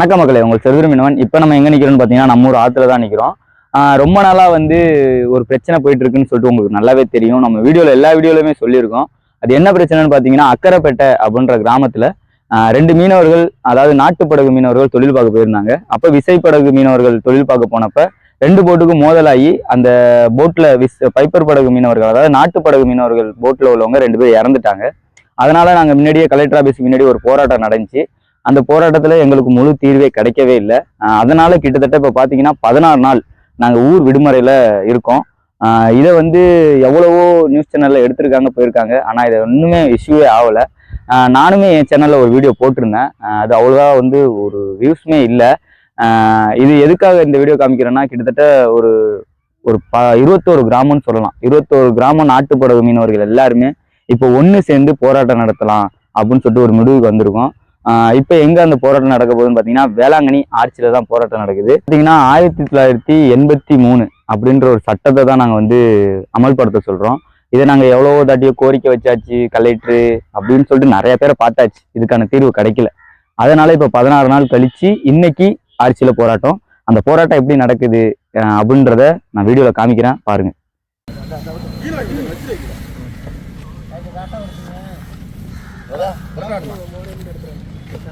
வணக்க மக்களே உங்கள் செல்வரு மீனவன் இப்போ நம்ம எங்கே நிற்கிறோம்னு பார்த்தீங்கன்னா நம்ம ஊர் ஆற்றுல தான் நிற்கிறோம் ரொம்ப நாளாக வந்து ஒரு பிரச்சனை போயிட்டு இருக்குன்னு சொல்லிட்டு உங்களுக்கு நல்லாவே தெரியும். நம்ம வீடியோவில் எல்லா வீடியோலையுமே சொல்லியிருக்கோம். அது என்ன பிரச்சனைன்னு பார்த்தீங்கன்னா அக்கரைப்பேட்டை அப்படின்ற கிராமத்தில் ரெண்டு மீனவர்கள் அதாவது நாட்டுப்படகு மீனவர்கள் தொழில் பார்க்க போயிருந்தாங்க. அப்போ விசைப்படகு மீனவர்கள் தொழில் பார்க்க போனப்ப ரெண்டு போட்டுக்கும் மோதலாகி அந்த போட்டில் விஸ் பைப்பர் படகு மீனவர்கள் அதாவது நாட்டுப்படகு மீனவர்கள் போட்டில் உள்ளவங்க ரெண்டு பேர் இறந்துட்டாங்க. அதனால் நாங்கள் முன்னாடியே கலெக்டர் ஆஃபீஸ் முன்னாடி ஒரு போராட்டம் நடந்துச்சு. அந்த போராட்டத்தில் எங்களுக்கு முழு தீர்வே கிடைக்கவே இல்லை. அதனால கிட்டத்தட்ட இப்போ பார்த்தீங்கன்னா பதினாறு நாள் நாங்கள் ஊர் விடுமுறையில் இருக்கோம். இதை வந்து எவ்வளவோ நியூஸ் சேனலில் எடுத்திருக்காங்க போயிருக்காங்க. ஆனால் இதை ஒன்றுமே இஷ்யூவே ஆகலை. நானுமே என் சேனலில் ஒரு வீடியோ போட்டிருந்தேன். அது அவ்வளோவா வந்து ஒரு வியூஸுமே இல்லை. இது எதுக்காக இந்த வீடியோ காமிக்கிறேன்னா கிட்டத்தட்ட ஒரு ஒரு ப இருபத்தோரு கிராமம்னு சொல்லலாம். இருபத்தோரு கிராமம் நாட்டுப்புற மீனவர்கள் எல்லாருமே இப்போ ஒன்று சேர்ந்து போராட்டம் நடத்தலாம் அப்படின்னு சொல்லிட்டு ஒரு முடிவுக்கு வந்திருக்கோம். இப்போ எங்கே அந்த போராட்டம் நடக்க போகுதுன்னு பார்த்தீங்கன்னா வேளாங்கண்ணி ஆட்சியில் தான் போராட்டம் நடக்குது. பார்த்தீங்கன்னா ஆயிரத்தி தொள்ளாயிரத்தி எண்பத்தி மூணு அப்படின்ற ஒரு சட்டத்தை தான் நாங்கள் வந்து அமல்படுத்த சொல்கிறோம் இதை நாங்கள் எவ்வளோ தாட்டியோ கோரிக்கை வச்சாச்சு கலெக்டரு அப்படின்னு சொல்லிட்டு நிறைய பேரை பார்த்தாச்சு. இதுக்கான தீர்வு கிடைக்கல. அதனால் இப்போ பதினாறு நாள் கழிச்சு இன்னைக்கு ஆட்சியில் போராட்டம். அந்த போராட்டம் எப்படி நடக்குது அப்படின்றத நான் வீடியோவில் காமிக்கிறேன். பாருங்க.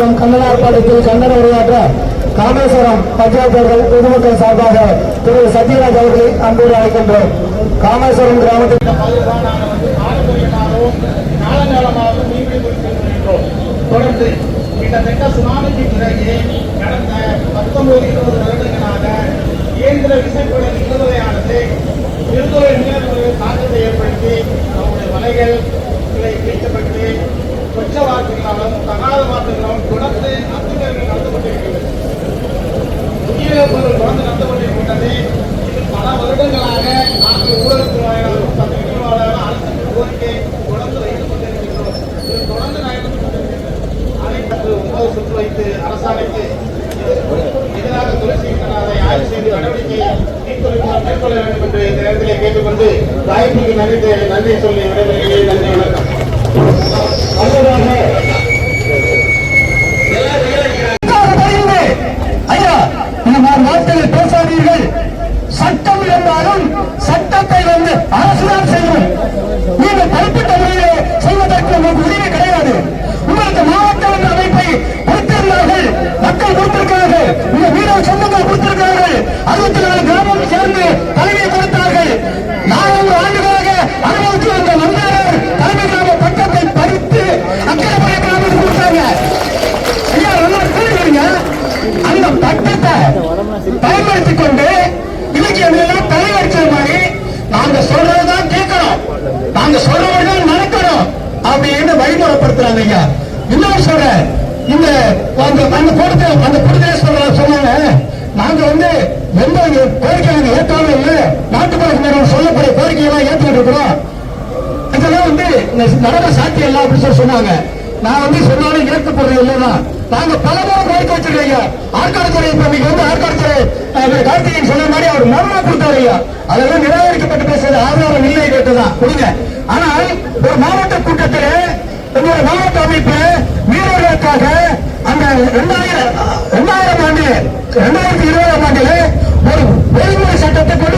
தலைமை கொண்டிருக்கும் கண்ணனார் பாடத்தில் கண்ணன் உரையாற்ற காமேஸ்வரம் பஞ்சாயத்து அவர்கள் பொதுமக்கள் சார்பாக திரு சத்யராஜ் அவர்களை அன்போடு அழைக்கின்றோம். காமேஸ்வரம் கிராமத்தில் தொடர்ந்து கிட்டத்தட்ட சுனாமிக்கு பிறகு கடந்த பத்தொன்பது இருபது வருடங்களாக இயந்திர விசைப்பட மேற்கொள்ள வேண்டும் என்று இந்த நேரத்திலே கேட்டுக்கொண்டு வாய்ப்புக்கு நன்றி நன்றி சொல்லி விடைபெறுகிறேன் நன்றி வணக்கம் பதிந்து, ஐயா இந்த மாதிரி வார்த்தைகள் பேசாதீர்கள் சட்டம் இருந்தாலும் சட்டத்தை வந்து அரசுதான் செய்யும் நீங்கள் தனிப்பட்ட முறையிலே செய்வதற்கு உங்களுக்கு உரிமை கிடையாது உங்களுக்கு மாவட்ட என்ற அமைப்பை கொடுத்திருந்தார்கள் மக்கள் கொடுத்திருக்கிறார்கள் உங்க வீரர் சொந்தங்கள் கொடுத்திருக்கிறார்கள் அறுபத்தி நாலு கிராமம் சேர்ந்து தலைமை கொடுத்தார்கள் நான்கு ஆண்டுகளாக அனுபவித்து வந்த மந்திரர் தலைமை கிராம பட்டத்தை பறித்து அக்கறைப்படை கிராமத்துக்கு கொடுத்தாங்க ஐயா நல்லா புரியுதுங்க அந்த பட்டத்தை பயன்படுத்திக் கொண்டு இன்னைக்கு எல்லாம் தலைவரிச்ச மாதிரி நாங்க சொல்றதுதான் கேட்கணும் நாங்க சொல்றவர்கள் நடக்கணும் அப்படின்னு வழிமுறைப்படுத்துறாங்க ஐயா இன்னொரு சொல்றேன் இந்த அந்த அந்த கூட்டத்தை அந்த கூட்டத்திலே சொல்ற சொன்னாங்க நாங்க வந்து எந்த கோரிக்கைகளை நாங்க ஏற்றாலும் இல்லை. நாட்டுப்பழக்க சொல்லக்கூடிய கோரிக்கைகளை ஏற்றுக்கிட்டு இருக்கிறோம். இதெல்லாம் வந்து நடக்க நடன சாத்தியம் இல்லை அப்படின்னு சொல்லி சொன்னாங்க. நான் வந்து சொன்னாலும் ஏற்கப்படுறது இல்லைதான் நாங்க பல முறை கோரிக்கை வச்சிருக்கீங்க ஆற்காடுத்துறை இப்ப இன்னைக்கு வந்து ஆற்காடு துறை கார்த்திகேயன் சொன்ன மாதிரி அவர் மரணம் கொடுத்தாரு ஐயா. அதெல்லாம் நிராகரிக்கப்பட்டு பேசுறது ஆதாரம் இல்லை கேட்டுதான் கொடுங்க. ஆனால் ஒரு மாவட்ட கூட்டத்தில் ஒரு மாவட்ட அமைப்பு வீரர்களுக்காக அந்த ரெண்டாயிரம் ரெண்டாயிரம் ஆண்டு ரெண்டாயிரத்தி இருபதாம் ஆண்டுல ஒரு ஒழுங்குமுறை சட்டத்தை கொண்டு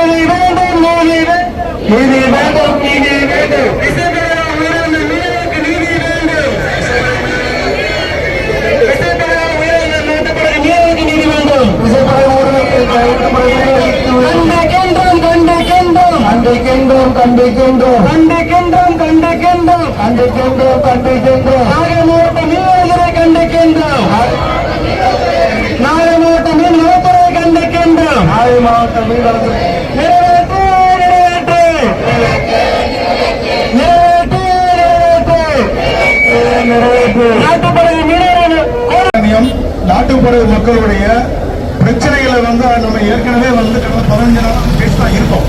நாகை மாவட்ட மீன் நிறைவேற்று நிறைவேற்று. நிறைவேற்று நிறைவேற்று. நிறைவேற்று. நாட்டுப்படை மீனவர்கள். மானியம் நாட்டுப்படை மக்களுடைய பிரச்சனைகளை வந்து நம்ம ஏற்கனவே வந்து கடந்த பதினஞ்சு நாள் பேசி தான் இருக்கோம்.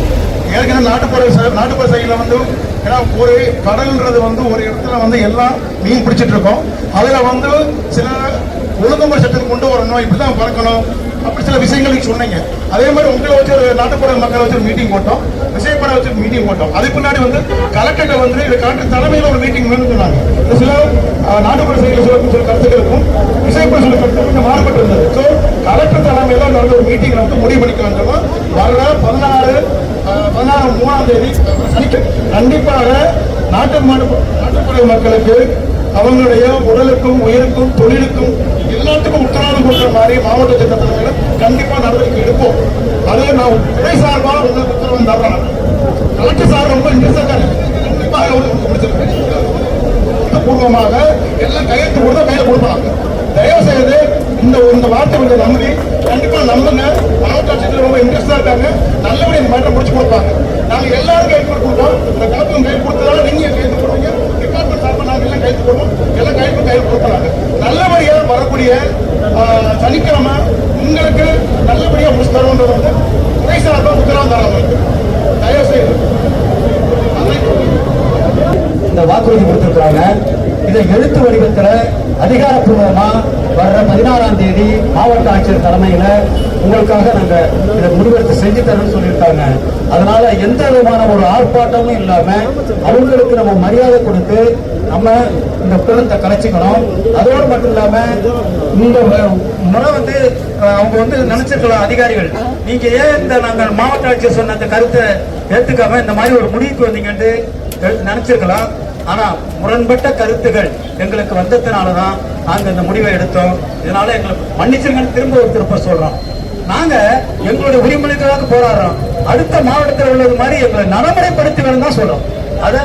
ஏற்கனவே நாட்டுப்புற நாட்டுப்புற சைடில் வந்து ஏன்னா ஒரு கடல்ன்றது வந்து ஒரு இடத்துல வந்து எல்லாம் மீன் பிடிச்சிட்டு இருக்கோம். அதில் வந்து சில ஒழுங்குமுறை சட்டத்தை கொண்டு வரணும் இப்படி தான் பறக்கணும் அப்படி சில விஷயங்கள் சொன்னீங்க. அதே மாதிரி உங்களை வச்சு ஒரு நாட்டுப்புற மக்களை வச்சு ஒரு மீட்டிங் போட்டோம். விசைப்பட வச்சு மீட்டிங் போட்டோம். அதுக்கு பின்னாடி வந்து கலெக்டர்கிட்ட வந்து இது கலெக்டர் தலைமையில் ஒரு மீட்டிங் வேணும்னு சொன்னாங்க. சில நாட்டுப்புற சைடில் சில சில கருத்துக்களுக்கும் விசைப்பட சில கருத்துக்கும் மாறுபட்டு இருந்தது ஸோ கலெக்டர் தலைமையில் நடந்த ஒரு மீட்டிங் வந்து முடிவு பண்ணிக்க வேண்டும்? வர பதினாறு பதினாறு மூணாம் தேதி கண்டிப்பாக நாட்டு மாடு நாட்டுப்புற மக்களுக்கு அவங்களுடைய உடலுக்கும் உயிருக்கும் தொழிலுக்கும் எல்லாத்துக்கும் உத்தரவாதம் கொடுக்குற மாதிரி மாவட்ட சட்ட கண்டிப்பா நடவடிக்கை எடுப்போம். அதே நான் துறை சார்பாக உங்களுக்கு உத்தரவு தர்றேன் கலெக்டர் சார் ரொம்ப இன்ட்ரெஸ்டாக கண்டிப்பாக முடிச்சிருக்கேன். பூர்வமாக எல்லாம் கையெழுத்து கொடுத்தா கையில கொடுப்பாங்க. தயவு செய்து இந்த இந்த வார்த்தைகளை நம்பி கண்டிப்பா நம்புங்க. மாவட்ட ஆட்சியர் ரொம்ப இன்ட்ரெஸ்டா இருக்காங்க. நல்லபடியா இந்த மாற்றம் முடிச்சு கொடுப்பாங்க. நாங்க எல்லாரும் கையெழுத்து கொடுப்போம் இந்த காப்பீடு கையெழுத்து கொடுத்ததால நீங்க கையெழுத்து கொடுப்பீங்க சார்பாக நாங்க எல்லாம் கையெழுத்து போடுவோம் எல்லாம் நல்லபடியா வரக்கூடிய சனிக்கிழமை உங்களுக்கு நல்லபடியா முடிச்சு தருவோன்றது வந்து துறை சார்பாக உத்தரவாதம் தராங்க தயவு செய்து. இந்த வாக்குறுதி கொடுத்திருக்காங்க இதை எழுத்து வடிவத்துல அதிகாரப்பூர்வமா வர்ற பதினாறாம் தேதி மாவட்ட ஆட்சியர் தலைமையில உங்களுக்காக நாங்க இதை முடிவெடுத்து செஞ்சு தரோம்னு சொல்லியிருக்காங்க. அதனால எந்த விதமான ஒரு ஆர்ப்பாட்டமும் இல்லாம அவங்களுக்கு நம்ம மரியாதை கொடுத்து நம்ம இந்த குளத்தை கலைச்சிக்கணும். அதோடு மட்டும் இல்லாம இந்த முறை வந்து அவங்க வந்து நினைச்சிருக்கலாம் அதிகாரிகள். நீங்க ஏன் இந்த நாங்கள் மாவட்ட ஆட்சியர் சொன்ன அந்த கருத்தை ஏத்துக்காம இந்த மாதிரி ஒரு முடிவுக்கு வந்தீங்கன்ட்டு நினைச்சிருக்கலாம். ஆனா முரண்பட்ட கருத்துகள் எங்களுக்கு வந்ததுனாலதான் நாங்க இந்த முடிவை எடுத்தோம். இதனால எங்களுக்கு மன்னிச்சிருங்கன்னு திரும்ப ஒரு திருப்ப சொல்றோம். நாங்க எங்களுடைய உரிமைகளுக்காக போராடுறோம். அடுத்த மாவட்டத்தில் உள்ளது மாதிரி எங்களை நடைமுறைப்படுத்தி வேணும் தான் சொல்றோம். அதை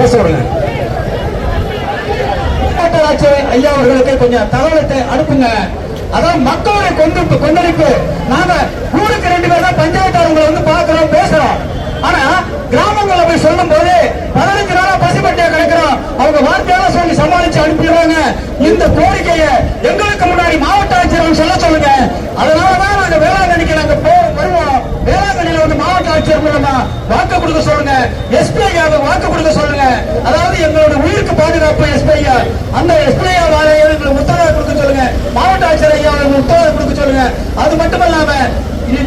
பேச விடுங்க ஐயா அவர்களுக்கு கொஞ்சம் தகவலத்தை அனுப்புங்க. அதான் மக்களுடைய கொண்டு கொந்தளிப்பு. நாங்க ஊருக்கு ரெண்டு பேர் தான் பஞ்சாயத்தாரங்களை வந்து பாக்குறோம் பேசுறோம். ஆனா கிராமங்களை போய் சொல்லும் போது பதினஞ்சு நாளா பசிப்பட்டியா கிடைக்கிறோம். அவங்க வார்த்தையால சொல்லி சமாளிச்சு அனுப்பிடுவாங்க. இந்த கோரிக்கையை எங்களுக்கு முன்னாடி மாவட்ட ஆட்சியர் சொல்ல சொல்லுங்க. அதனாலதான் நாங்க வேளாங்கண்ணிக்கு நாங்க வருவோம். வேளாங்கண்ணில வந்து மாவட்ட ஆட்சியர் மூலமா வாக்கு கொடுக்க சொல்லுங்க. எஸ்பிஐ வாக்கு கொடுக்க சொல்லுங்க அதாவது எங்களோட உயிருக்கு பாதுகாப்பு எஸ்பி ஐயா அந்த எஸ்பி ஐயா எங்களுக்கு உத்தரவு கொடுக்க சொல்லுங்க. மாவட்ட ஆட்சியர் ஐயா உத்தரவு கொடுக்க சொல்லுங்க. அது மட்டும் இல்லாம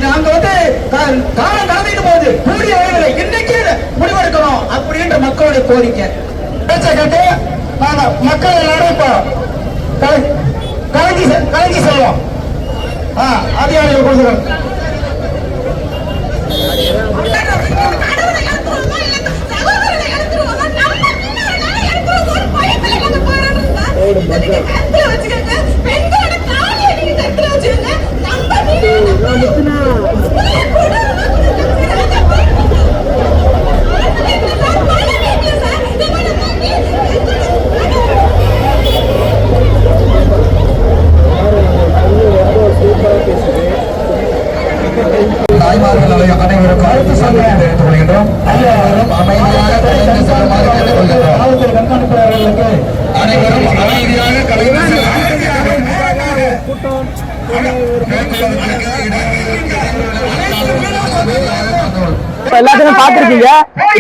நாங்க வந்து காலம் கடந்துட்டு போகுது. கூடிய விரைவில் இன்னைக்கு முடிவெடுக்கணும் அப்படின்ற மக்களுடைய கோரிக்கை. பேச்ச கேட்டு நாங்க மக்கள் எல்லாரும் இப்போ கலை- கலைஞ்சி கலைஞ்சி செல்வோம். அதிகாரிகள் கொடுக்குறோம் మధ్య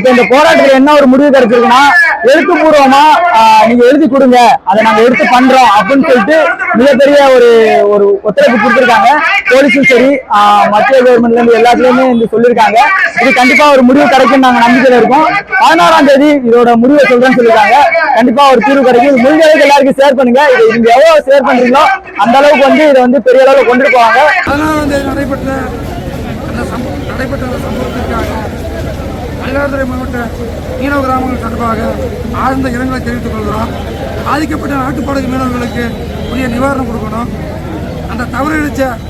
இப்ப இந்த போராட்டத்துல என்ன ஒரு முடிவு கிடைச்சிருக்குன்னா எழுத்துப்பூர்வமா ஆஹ், நீங்க எழுதி கொடுங்க. அதை நாங்க எடுத்து பண்றோம் அப்படின்னு சொல்லிட்டு மிகப்பெரிய ஒரு ஒரு ஒத்துழைப்பு கொடுத்திருக்காங்க. போலீஸும் சரி மத்திய கவர்மெண்ட்ல இருந்து எல்லாத்துலயுமே இந்த சொல்லியிருக்காங்க. இது கண்டிப்பா ஒரு முடிவு கிடைக்கும் நாங்க நம்பிக்கையில இருக்கோம். பதினாறாம் தேதி இதோட முடிவை சொல்றேன்னு சொல்லியிருக்காங்க. கண்டிப்பா ஒரு தீர்வு கிடைக்கும். இது முடிஞ்ச அளவுக்கு எல்லாருக்கும் ஷேர் பண்ணுங்க. இது நீங்க எவ்வளவு ஷேர் பண்றீங்களோ அந்த அளவுக்கு வந்து இதை வந்து பெரிய அளவுல கொண்டு போவாங்க. பதினாறாம் தேதி நடைபெற்ற நடைபெற்ற மயிலாடுதுறை மாவட்ட மீனவ கிராமங்கள் தொடர்பாக ஆழ்ந்த இரங்கலை தெரிவித்துக் கொள்கிறோம். பாதிக்கப்பட்ட நாட்டுப்படகு மீனவர்களுக்கு உரிய நிவாரணம் கொடுக்கணும். அந்த தவறு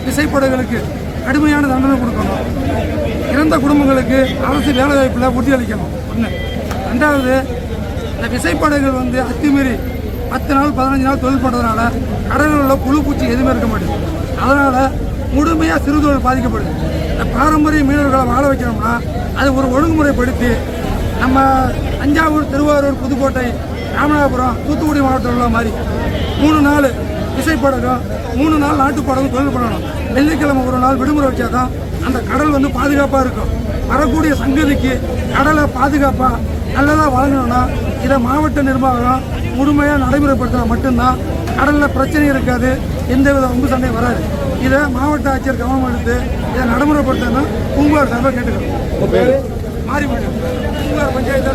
விசைப்படகுகளுக்கு கடுமையான தண்டனை கொடுக்கணும். இறந்த குடும்பங்களுக்கு அரசு வேலைவாய்ப்பில் உறுதியளிக்கணும் ஒன்று ரெண்டாவது இந்த விசைப்படகுகள் வந்து அத்துமீறி பத்து நாள் பதினஞ்சு நாள் தொழில் பண்ணுறதுனால கடலில் உள்ள புழு பூச்சி எதுவுமே இருக்க மாட்டேங்குது. அதனால் முழுமையாக சிறுதொழில் பாதிக்கப்படுது. இந்த பாரம்பரிய மீனவர்களை வாழ வைக்கணும்னா அது ஒரு ஒழுங்குமுறைப்படுத்தி நம்ம தஞ்சாவூர் திருவாரூர் புதுக்கோட்டை ராமநாதபுரம் தூத்துக்குடி மாவட்டம் உள்ள மாதிரி மூணு நாள் இசைப்படகம் மூணு நாள் நாட்டுப்படகம் தொழில் பண்ணணும். வெள்ளிக்கிழமை ஒரு நாள் விடுமுறை வச்சாதான் அந்த கடல் வந்து பாதுகாப்பாக இருக்கும். வரக்கூடிய சங்கதிக்கு கடலை பாதுகாப்பாக நல்லதாக வழங்கணும்னா இதை மாவட்ட நிர்வாகம் முழுமையாக நடைமுறைப்படுத்தினா மட்டும்தான் கடலில் பிரச்சனை இருக்காது எந்த வித சண்டையும் வராது. இதை மாவட்ட ஆட்சியர் கவனம் எடுத்து இதை நடைமுறைப்படுத்தணும் பூங்கார் சார்பாக கேட்டுக்கிறோம். மாறி பூங்கார் பஞ்சாயத்து